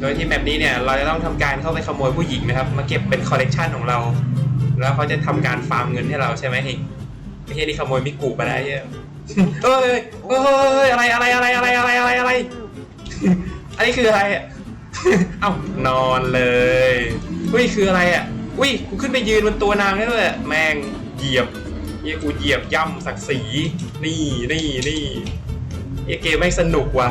โดยที่แมปนี้เนี่ยเราจะต้องทำการเข้าไปขโมยผู้หญิงนะครับ มาเก็บเป็นคอลเลกชันของเรา แล้วเขาจะทำการฟาร์มเงินให้เราใช่ไหมเฮงไม่ใช่ที่ขโมยมิกูไปได้เหี้ยเอ้ยเอ้ยอะไรอะไรอะไรอะไรอะไรอะไรอะไรอันนี้คืออะไรอะเอ้านอนเลยอุ้ยคืออะไรอะอุ้ยกูขึ้นไปยืนบนตัวนางได้ด้วยแม่งเหยียบเยกูเหยียบย่ำศักดิ์ศรีนี่นี่นี่เฮียเกมไม่สนุกว่ะ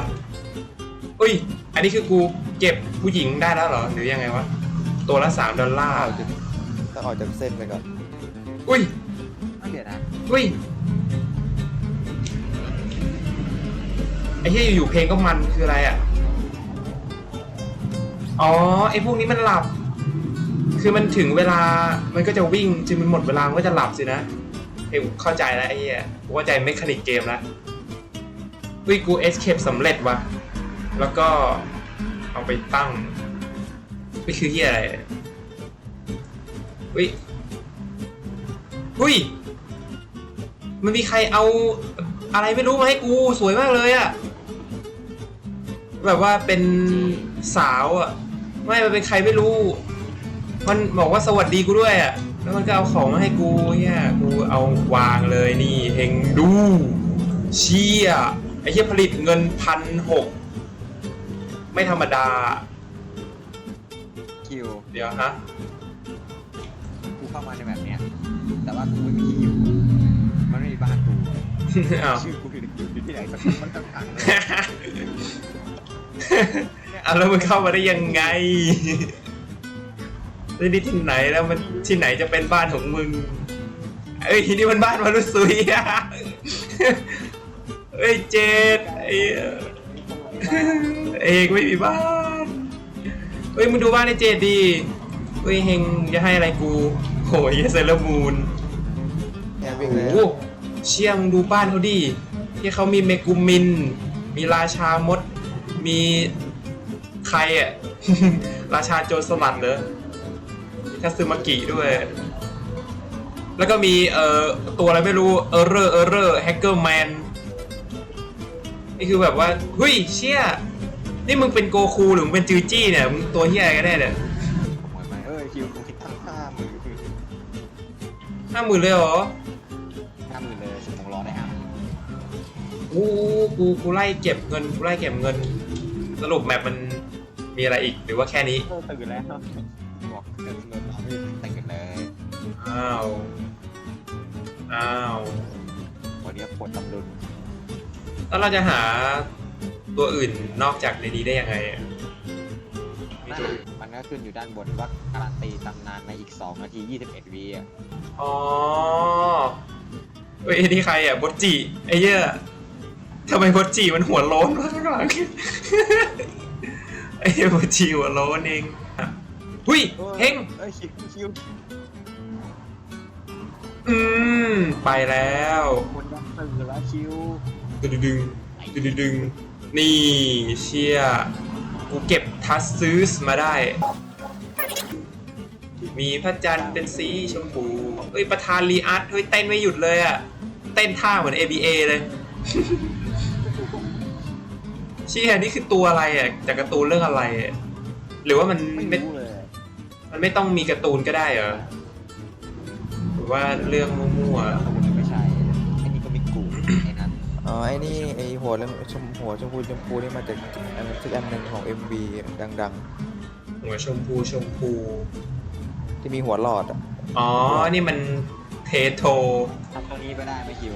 อุ้ย อันนี้คือกู เก็บผู้หญิงได้แล้วเหรอ หรือยังไงวะ ตัวละสามดอลลาร์ออกจากต้องออกจากเส้นไปก่อนอุ้ย เอาเดี๋ยวนะอุ้ย ไอ้ที่อยู่ๆเพลงก็มันคืออะไรอะ อ๋อ ไอ้พวกนี้มันหลับ คือมันถึงเวลา มันก็จะวิ่งจนมันหมดเวลา มันก็จะหลับสินะเฮ้ยเข้าใจแล้วไอ้เหี้ยกูเข้าใจเมคานิกเกมแล้ววิกูเอสเคปสำเร็จว่ะ แล้วก็ เอาไปตั้งวิคือเหี้ยอะไรวิหุ้ย มันมีใครเอาอะไรไม่รู้มาให้กูสวยมากเลยอะแบบว่าเป็นสาวอะไม่มันเป็นใครไม่รู้ มันบอกว่าสวัสดีกูด้วยอะแล้วมันก็เอาของมาให้กูเนี่ยกูเอาวางเลยนี่เฮงดู เชี่ยไอ้เหี้ยผลิตเงินพันหก ไม่ธรรมดา คิวเดี๋ยวฮะ กูเข้ามาในแบบเนี้ย แต่ว่ากูไม่มีที่อยู่มันไม่มีบ้านกูอ้าวชื่อกูอยู่อยู่ที่ไหนสักคนมันต่างๆเลยอะแล้วมึงเข้ามาได้ยังไงนี่นี่ที่ไหนแล้วมันที่ไหนจะเป็นบ้านของมึง เอ้ยนี่มันบ้านมนุษย์ซุยอะเอ้ยเจดไอ้เอ่อ เอกไม่มีบ้านเฮ้ยมึงดูบ้านไอ้เจดดีเฮ้ยเฮงจะให้อะไรกูโหยเซเลอร์มูนเนี่ยโอ้วิ่งโหเลยเชี่ยมงดูบ้านเขาดิที่เขามีเมกุมิน มีราชามด มีใครอะราชาโจรสลัดเหรอมีคาซึมากิด้วย แล้วก็มีเอ่อตัวอะไรไม่รู้เออร์เรอร์เออร์เรอร์แฮกเกอร์แมนนี่คือแบบว่าเฮ้ยเชี่ย นี่มึงเป็นโกคูหรือมึงเป็นจิวจี้เนี่ยมึงตัวเฮียอะไรกันแน่เนี่ยขโมยไปเอ้ยคิวกูคิดตั้งห้าหมื่นห้าหมื่นเลยเหรอห้าหมื่นเลยสมองรอได้ห้าหมื่นกูกูกูไล่เก็บเงินกูไล่เก็บเงิน สรุปแมปมันมีอะไรอีกหรือว่าแค่นี้ เออตื่นแล้วบอกเงินเงินเราไม่ตื่นเลยอ้าว อ้าว วันนี้ปวดตำลุนแล้วเราจะหา ตัวอื่นนอกจากในนี้ได้ยังไงอะมีนั่นตัวน่ะอื่นมันก็ขึ้นอยู่ด้านบนว่าการันตีตำนานในอีก 2 นาที 21วิอะอ๋อเฮ้ยนี่ใครอะบดจิไอ้เหี้ยทำไมบดจิมันหัวโล้นวะข้างหลังไอ้เหี้ยบดจิหัวโล้นเองหุยเฮงเอ้ยคิวคิวอืมไปแล้ว คนยังตื่นแล้วคิว ดึงดึงดึงดึงดึง นี่เชี่ยกูเก็บทัสซื้อมาได้ มีพระจันทร์เป็นสีชมพูเฮ้ยประธานรีอาร์ตเฮ้ยเต้นไม่หยุดเลยอะเต้นท่าเหมือน ABA เลยเชี่ยนี่คือตัวอะไรอะจากการ์ตูนเรื่องอะไรอะหรือว่ามันไม,ไม่มันไม่ต้องมีการ์ตูนก็ได้เหรอหรือว่าเรื่องมั่วส อ้นั้นอ๋อไอ้นี่ไอ้หัวเรื่องชมหัวชมพูชมพูนี่มาจากอันสักอันหนึ่งของ MV ดังๆหัวชมพูชมพู ๆ ที่มีหัวหลอดอะอ๋อ นี่มันเทโท ทำตัวนี้ไม่ได้ไม่คิว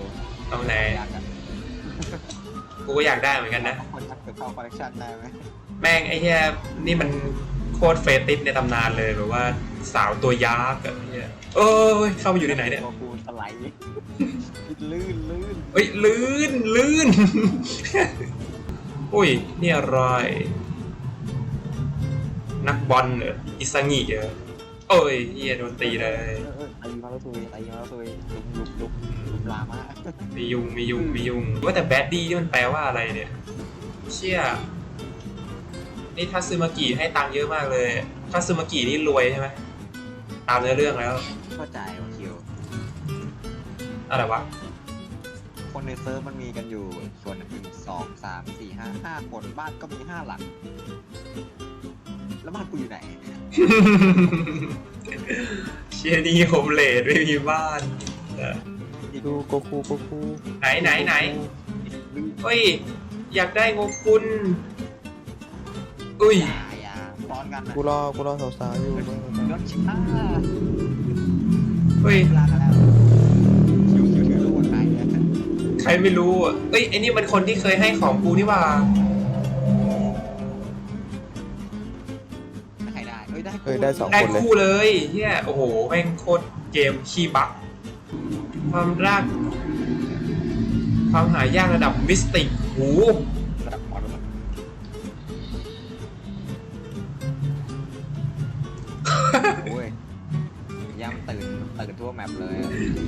เอาไหน อยากกันกูก็อยากได้เหมือนกันนะ คนทักเข้าคอลเลคชันได้ไหมแม่งไอ้เหี้ยนี่มันโคตรเฟติสในตำนานเลยแบบว่าสาวตัวยักษ์อะไอ้เหี้ยเอ้ยเข้ามาอยู่ในไหนเนี่ยตัวกูสไลด์ลื่นลื่นเฮ้ยลื่นลื่น อุ้ยนี่อะไร นักบอลเหรออิซางิเหรอโอ้ยเฮียโดนตีเลยเออเออตีมาแล้วตุยตีมาแล้วตุยลุมลุมลุมลุมลามะมียุงมียุงมียุงว่าแต่แบดดี้นี่มันแปลว่าอะไรเนี่ย เชี่ยนี่ทัตซึมากิให้ตังค์เยอะมากเลยทัตซึมากินี่รวยใช่ไหมตามเนื้อเรื่องแล้ว เข้าใจว่าคิว อะไรวะ คนในเซิร์ฟมันมีกันอยู่ ส่วนหนึ่งสองสามสี่ห้าห้าคนบ้านก็มีห้าหลัง แล้วบ้านกูอยู่ไหน เชียนี่โฮมเลดไม่มีบ้านเออดูโกคูโกคูไหนไหนไหนเฮ้ย อยากได้งบคุณ อุ้ย อย่าอย่าป้อนกันนะกูรอกูรอสาวๆอยู่รถชิต้าเฮ้ยลากันแล้วคิว ครไม่รู้อะเอ้ยไอ้นี่มันคนที่เคยให้ของกูนี่หว่าถ้าใครได้เฮ้ยได้เคยได้สอง ได้คนเลยคู่เลยเฮียโอ้โหแม่งโคตรเกมขี้บักความรัก ความหายากระดับมิสติกหู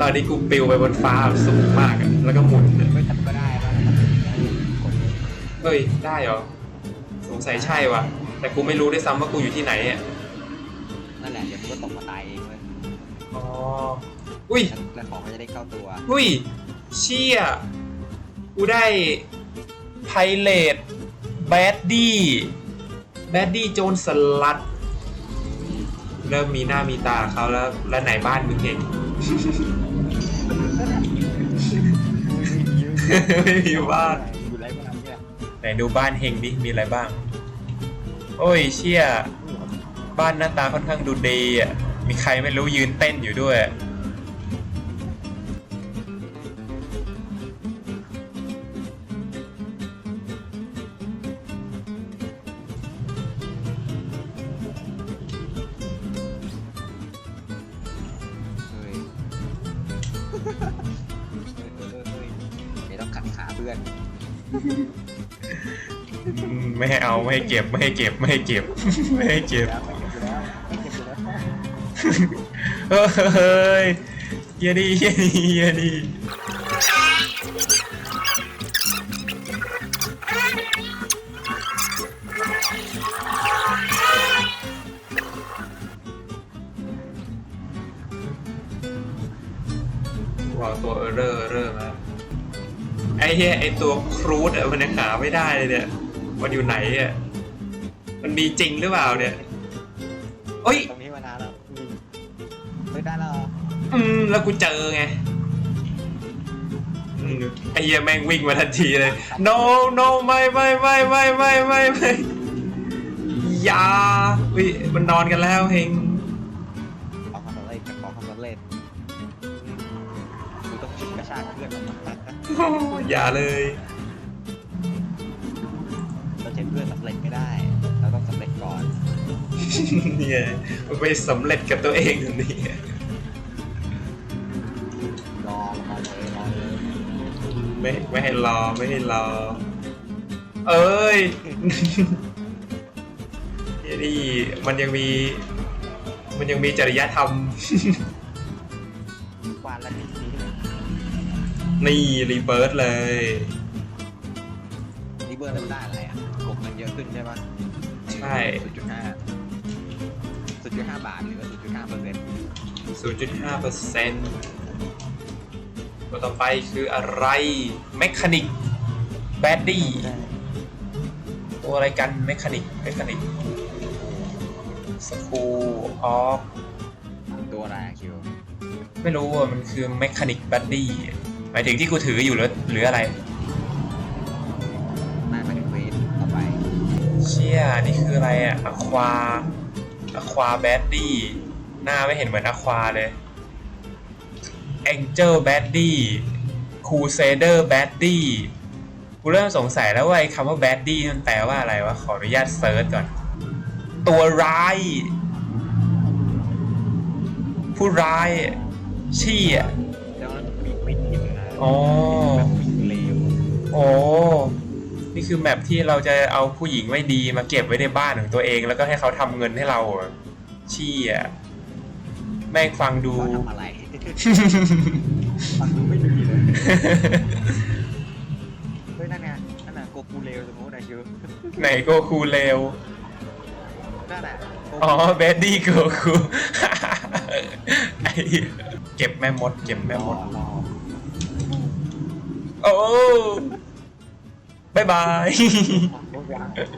ตอนนี้กูปลิวไปบนฟ้าสูงมากอะแล้วก็หมุนอะไม่ทำก็ได้ป่ะกดเฮ้ยได้เหรอสงสัยใช่วะแต่กูไม่รู้ด้วยซ้ำว่ากูอยู่ที่ไหนอะนั่นแหละเดี๋ยวมึงก็ตกมาตายเองเว้ยอ๋ออุ้ยแล้วของก็จะได้เข้าตัวอุ้ยเชี่ยกูได้ไพเรตแบดดี้แบดดี้โจนสลัด เริ่มมีหน้ามีตาเขาแล้ว แล้วไหนบ้านมึงเอง ไม่มีบ้านอยู่ไรบ้างเนี่ยไหนดูบ้านเฮงดิมีอะไรบ้าง โอ้ยเชี่ยบ้านหน้าตาค่อนข้างดูดีอะมีใครไม่รู้ยืนเต้นอยู่ด้วย เฮ้ยไม่ต้องขัดขาเพื่อนอืมไม่ให้เอาไม่ให้เก็บไม่ให้เก็บไม่ให้เก็บ ไม่ให้เก็บแล้วไม่เก็บอยู่แล้วไม่เก็บอยู่แล้ว เฮ้ยเฮียดีเฮียดีเฮียดี อ้เฮียไอ้ตัวครูดอะมันยังหาไม่ได้เลยเนี่ย มันอยู่ไหนอะมันมีจริงหรือเปล่าเนี่ยเอ้ย ตรงนี้มานานแล้วอืมไม่ได้แล้วเหรออืม แล้วกูเจอไงอืมไอ้เหี้ยแม่งวิ่งมาทันทีเลย no no ไม่ไม่ไม่ไม่ไม่ไม่ไม่อย่าอุ้ยมันนอนกันแล้วเฮง อย่าเลยเราเช็ดเพื่อนสำเร็จไม่ได้ เราต้องสำเร็จก่อน เนี่ยมันไปสำเร็จกับตัวเองตรงนี้รอรอเลยรอเลยไม่ไม่ให้รอไม่ให้รอ เอ้ยเฮียนี่มันยังมี มันยังมีจริยธรรม นี่รีเบิร์ดเลย นี่เบอร์เริ่มได้อะไรอะกบเงินเยอะขึ้นใช่ปะใช่ ศูนย์จุดห้าศูนย์จุดห้าบาทหรือว่าศูนย์จุดห้าเปอร์เซ็นต์0.5เปอร์เซ็นต์ตัวต่อไปคืออะไรเมคานิกแบดดี้ตัวอะไรกันเมคานิกเมคานิกสคูออฟตัวอะไรอะคิวไม่รู้อะมันคือเมคานิกแบดดี้ หมายถึงที่กูถืออยู่หรือหรืออะไร น่าจะเป็นเควสต่อไป เชี่ยนี่คืออะไรอะอะควาอะควาแบดดี้หน้าไม่เห็นเหมือนอะควาเลย Angel b a d d y Crusader b a d d y กูเริ่มสงสัยแล้วว่าไอ้คำว่า b a d d y มันแปลว่าอะไรวะ ขออนุญาตเซิร์ชก่อน ตัวร้าย ผู้ร้ายชี่อ่ อ๋อ แบบวิ่งเร็วโอ้นี่คือแมปที่เราจะเอาผู้หญิงไม่ดีมาเก็บไว้ในบ้านของตัวเอง แล้วก็ให้เขาทำเงินให้เราเหรอชี่อะแม่งฟังดูเขาทำอะไร ฟังดูไม่ดีเลย เฮ้ย นั่นไงนั่นน่ะโกกูเร็วตรงนู้นนะคิวไหนโกคูเลว นั่นแหละโกอ๋อเบดดี้โกคู ไอ้เหี้ยเก็บแม่มด เก็บแม่รมอดรอโอ้ บายบายโอ้ย